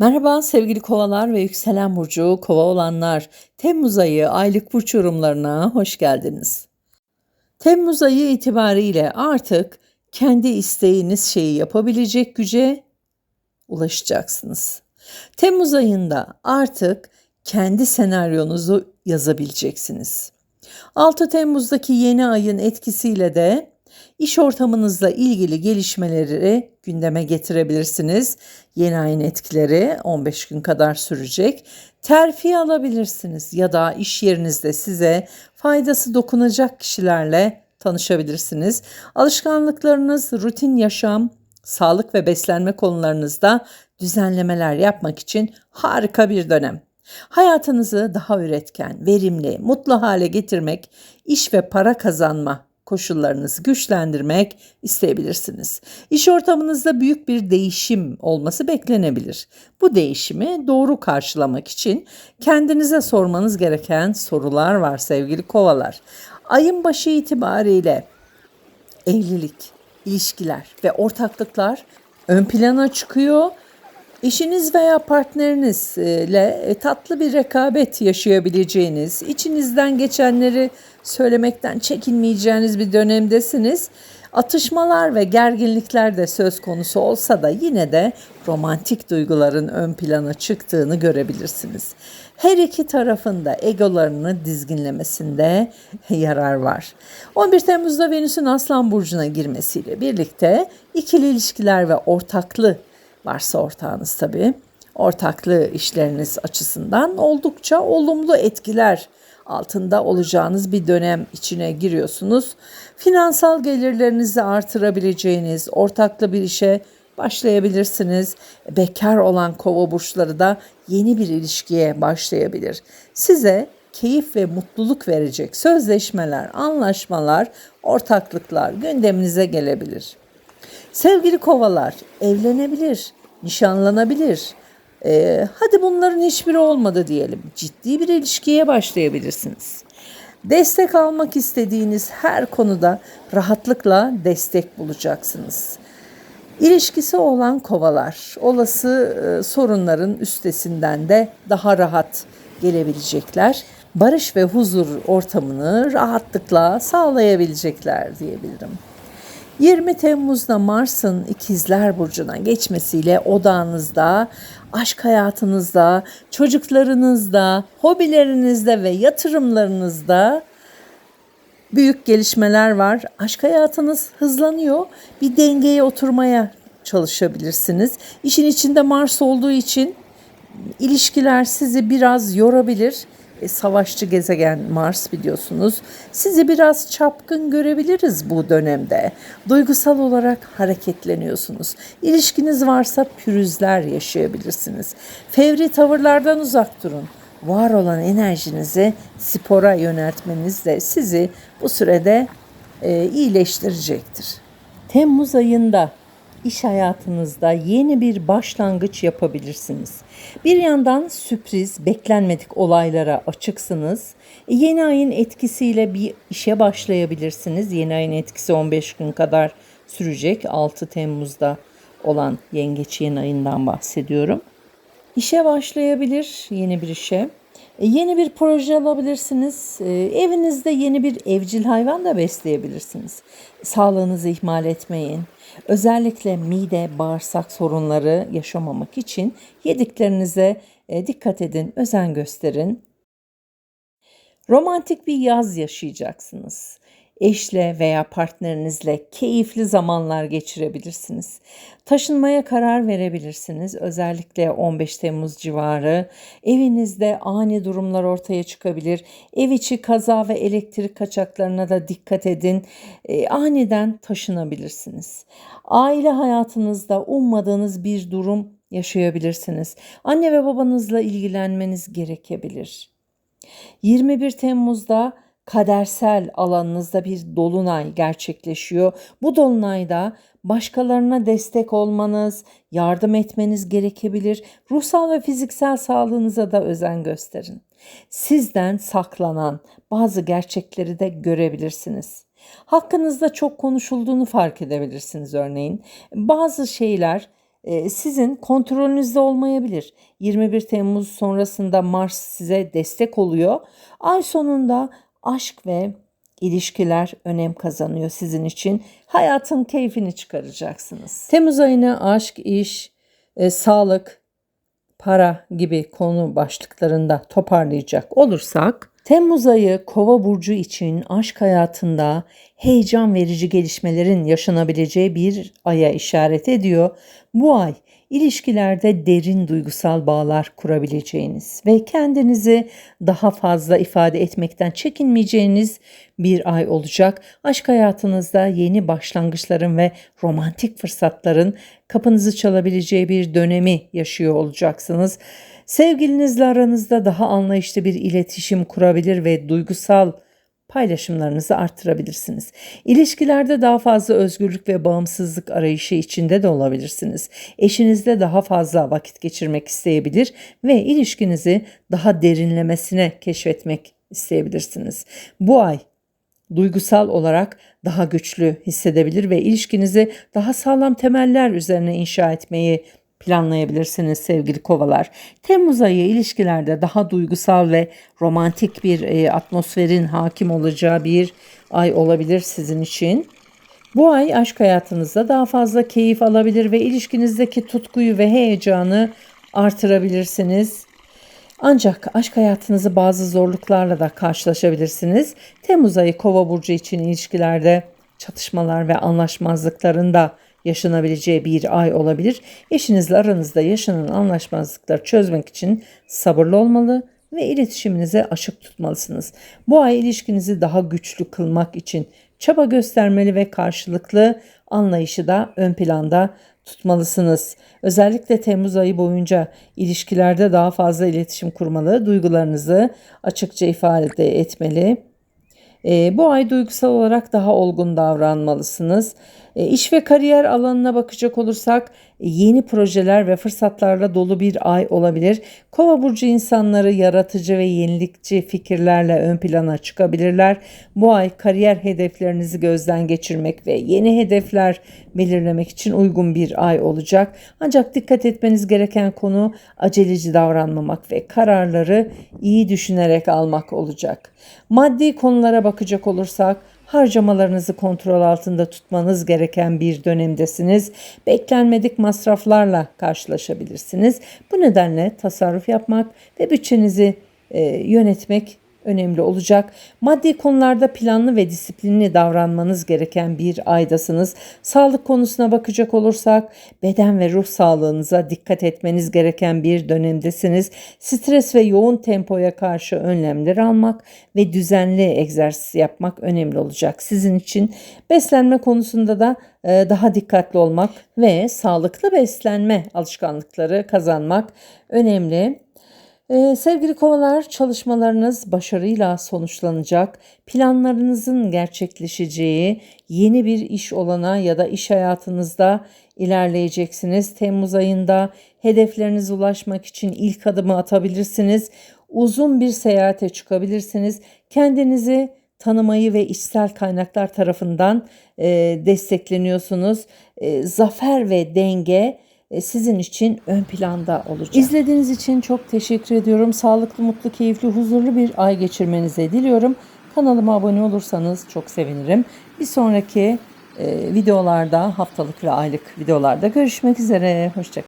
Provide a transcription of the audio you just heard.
Merhaba sevgili kovalar ve yükselen burcu kova olanlar. Temmuz ayı aylık burç yorumlarına hoş geldiniz. Temmuz ayı itibariyle artık kendi isteğiniz şeyi yapabilecek güce ulaşacaksınız. Temmuz ayında artık kendi senaryonuzu yazabileceksiniz. 6 Temmuz'daki yeni ayın etkisiyle de İş ortamınızla ilgili gelişmeleri gündeme getirebilirsiniz. Yeni ayın etkileri 15 gün kadar sürecek. Terfi alabilirsiniz ya da iş yerinizde size faydası dokunacak kişilerle tanışabilirsiniz. Alışkanlıklarınız, rutin yaşam, sağlık ve beslenme konularınızda düzenlemeler yapmak için harika bir dönem. Hayatınızı daha üretken, verimli, mutlu hale getirmek, iş ve para kazanma koşullarınızı güçlendirmek isteyebilirsiniz. İş ortamınızda büyük bir değişim olması beklenebilir. Bu değişimi doğru karşılamak için kendinize sormanız gereken sorular var sevgili kovalar. Ayın başı itibariyle evlilik, ilişkiler ve ortaklıklar ön plana çıkıyor. Eşiniz veya partnerinizle tatlı bir rekabet yaşayabileceğiniz, içinizden geçenleri söylemekten çekinmeyeceğiniz bir dönemdesiniz. Atışmalar ve gerginlikler de söz konusu olsa da yine de romantik duyguların ön plana çıktığını görebilirsiniz. Her iki tarafın da egolarını dizginlemesinde yarar var. 11 Temmuz'da Venüs'ün Aslan Burcu'na girmesiyle birlikte ikili ilişkiler ve ortaklı varsa ortağınız tabii ortaklı işleriniz açısından oldukça olumlu etkiler altında olacağınız bir dönem içine giriyorsunuz. Finansal gelirlerinizi artırabileceğiniz ortaklı bir işe başlayabilirsiniz. Bekar olan kova burçları da yeni bir ilişkiye başlayabilir. Size keyif ve mutluluk verecek sözleşmeler, anlaşmalar, ortaklıklar gündeminize gelebilir. Sevgili kovalar, evlenebilir, nişanlanabilir, ee, hadi bunların hiçbiri olmadı diyelim. Ciddi bir ilişkiye başlayabilirsiniz. Destek almak istediğiniz her konuda rahatlıkla destek bulacaksınız. İlişkisi olan kovalar olası e, sorunların üstesinden de daha rahat gelebilecekler. Barış ve huzur ortamını rahatlıkla sağlayabilecekler diyebilirim. 20 Temmuz'da Mars'ın ikizler burcuna geçmesiyle odağınızda, aşk hayatınızda, çocuklarınızda, hobilerinizde ve yatırımlarınızda büyük gelişmeler var. Aşk hayatınız hızlanıyor. Bir dengeye oturmaya çalışabilirsiniz. İşin içinde Mars olduğu için ilişkiler sizi biraz yorabilir e, savaşçı gezegen Mars biliyorsunuz. Sizi biraz çapkın görebiliriz bu dönemde. Duygusal olarak hareketleniyorsunuz. İlişkiniz varsa pürüzler yaşayabilirsiniz. Fevri tavırlardan uzak durun. Var olan enerjinizi spora yöneltmeniz de sizi bu sürede e, iyileştirecektir. Temmuz ayında iş hayatınızda yeni bir başlangıç yapabilirsiniz. Bir yandan sürpriz, beklenmedik olaylara açıksınız. Yeni ayın etkisiyle bir işe başlayabilirsiniz. Yeni ayın etkisi 15 gün kadar sürecek. 6 Temmuz'da olan yengeç yeni ayından bahsediyorum. İşe başlayabilir yeni bir işe. E, yeni bir proje alabilirsiniz. E, evinizde yeni bir evcil hayvan da besleyebilirsiniz. Sağlığınızı ihmal etmeyin. Özellikle mide, bağırsak sorunları yaşamamak için yediklerinize e, dikkat edin, özen gösterin. Romantik bir yaz yaşayacaksınız eşle veya partnerinizle keyifli zamanlar geçirebilirsiniz. Taşınmaya karar verebilirsiniz. Özellikle 15 Temmuz civarı evinizde ani durumlar ortaya çıkabilir. Ev içi kaza ve elektrik kaçaklarına da dikkat edin. E, aniden taşınabilirsiniz. Aile hayatınızda ummadığınız bir durum yaşayabilirsiniz. Anne ve babanızla ilgilenmeniz gerekebilir. 21 Temmuz'da kadersel alanınızda bir dolunay gerçekleşiyor. Bu dolunayda başkalarına destek olmanız, yardım etmeniz gerekebilir. Ruhsal ve fiziksel sağlığınıza da özen gösterin. Sizden saklanan bazı gerçekleri de görebilirsiniz. Hakkınızda çok konuşulduğunu fark edebilirsiniz örneğin. Bazı şeyler e, sizin kontrolünüzde olmayabilir. 21 Temmuz sonrasında Mars size destek oluyor. Ay sonunda aşk ve ilişkiler önem kazanıyor sizin için. Hayatın keyfini çıkaracaksınız. Temmuz ayını aşk, iş, e, sağlık, para gibi konu başlıklarında toparlayacak olursak Temmuz ayı Kova burcu için aşk hayatında heyecan verici gelişmelerin yaşanabileceği bir aya işaret ediyor. Bu ay ilişkilerde derin duygusal bağlar kurabileceğiniz ve kendinizi daha fazla ifade etmekten çekinmeyeceğiniz bir ay olacak. Aşk hayatınızda yeni başlangıçların ve romantik fırsatların kapınızı çalabileceği bir dönemi yaşıyor olacaksınız. Sevgilinizle aranızda daha anlayışlı bir iletişim kurabilir ve duygusal paylaşımlarınızı arttırabilirsiniz. İlişkilerde daha fazla özgürlük ve bağımsızlık arayışı içinde de olabilirsiniz. Eşinizle daha fazla vakit geçirmek isteyebilir ve ilişkinizi daha derinlemesine keşfetmek isteyebilirsiniz. Bu ay duygusal olarak daha güçlü hissedebilir ve ilişkinizi daha sağlam temeller üzerine inşa etmeyi planlayabilirsiniz sevgili kovalar. Temmuz ayı ilişkilerde daha duygusal ve romantik bir e, atmosferin hakim olacağı bir ay olabilir sizin için. Bu ay aşk hayatınızda daha fazla keyif alabilir ve ilişkinizdeki tutkuyu ve heyecanı artırabilirsiniz. Ancak aşk hayatınızı bazı zorluklarla da karşılaşabilirsiniz. Temmuz ayı Kova burcu için ilişkilerde çatışmalar ve anlaşmazlıkların da yaşanabileceği bir ay olabilir. Eşinizle aranızda yaşanan anlaşmazlıkları çözmek için sabırlı olmalı ve iletişiminize açık tutmalısınız. Bu ay ilişkinizi daha güçlü kılmak için çaba göstermeli ve karşılıklı anlayışı da ön planda tutmalısınız. Özellikle Temmuz ayı boyunca ilişkilerde daha fazla iletişim kurmalı, duygularınızı açıkça ifade etmeli. E, bu ay duygusal olarak daha olgun davranmalısınız. E, iş ve kariyer alanına bakacak olursak yeni projeler ve fırsatlarla dolu bir ay olabilir. Kova burcu insanları yaratıcı ve yenilikçi fikirlerle ön plana çıkabilirler. Bu ay kariyer hedeflerinizi gözden geçirmek ve yeni hedefler belirlemek için uygun bir ay olacak. Ancak dikkat etmeniz gereken konu aceleci davranmamak ve kararları iyi düşünerek almak olacak. Maddi konulara bakacak olursak harcamalarınızı kontrol altında tutmanız gereken bir dönemdesiniz. Beklenmedik masraflarla karşılaşabilirsiniz. Bu nedenle tasarruf yapmak ve bütçenizi e, yönetmek önemli olacak. Maddi konularda planlı ve disiplinli davranmanız gereken bir aydasınız. Sağlık konusuna bakacak olursak beden ve ruh sağlığınıza dikkat etmeniz gereken bir dönemdesiniz. Stres ve yoğun tempoya karşı önlemler almak ve düzenli egzersiz yapmak önemli olacak sizin için. Beslenme konusunda da e, daha dikkatli olmak ve sağlıklı beslenme alışkanlıkları kazanmak önemli. Ee, sevgili kovalar çalışmalarınız başarıyla sonuçlanacak. Planlarınızın gerçekleşeceği yeni bir iş olana ya da iş hayatınızda ilerleyeceksiniz. Temmuz ayında hedeflerinize ulaşmak için ilk adımı atabilirsiniz. Uzun bir seyahate çıkabilirsiniz. Kendinizi tanımayı ve içsel kaynaklar tarafından e, destekleniyorsunuz. E, zafer ve denge sizin için ön planda olacak. İzlediğiniz için çok teşekkür ediyorum. Sağlıklı, mutlu, keyifli, huzurlu bir ay geçirmenizi diliyorum. Kanalıma abone olursanız çok sevinirim. Bir sonraki e, videolarda, haftalık ve aylık videolarda görüşmek üzere. Hoşçakalın.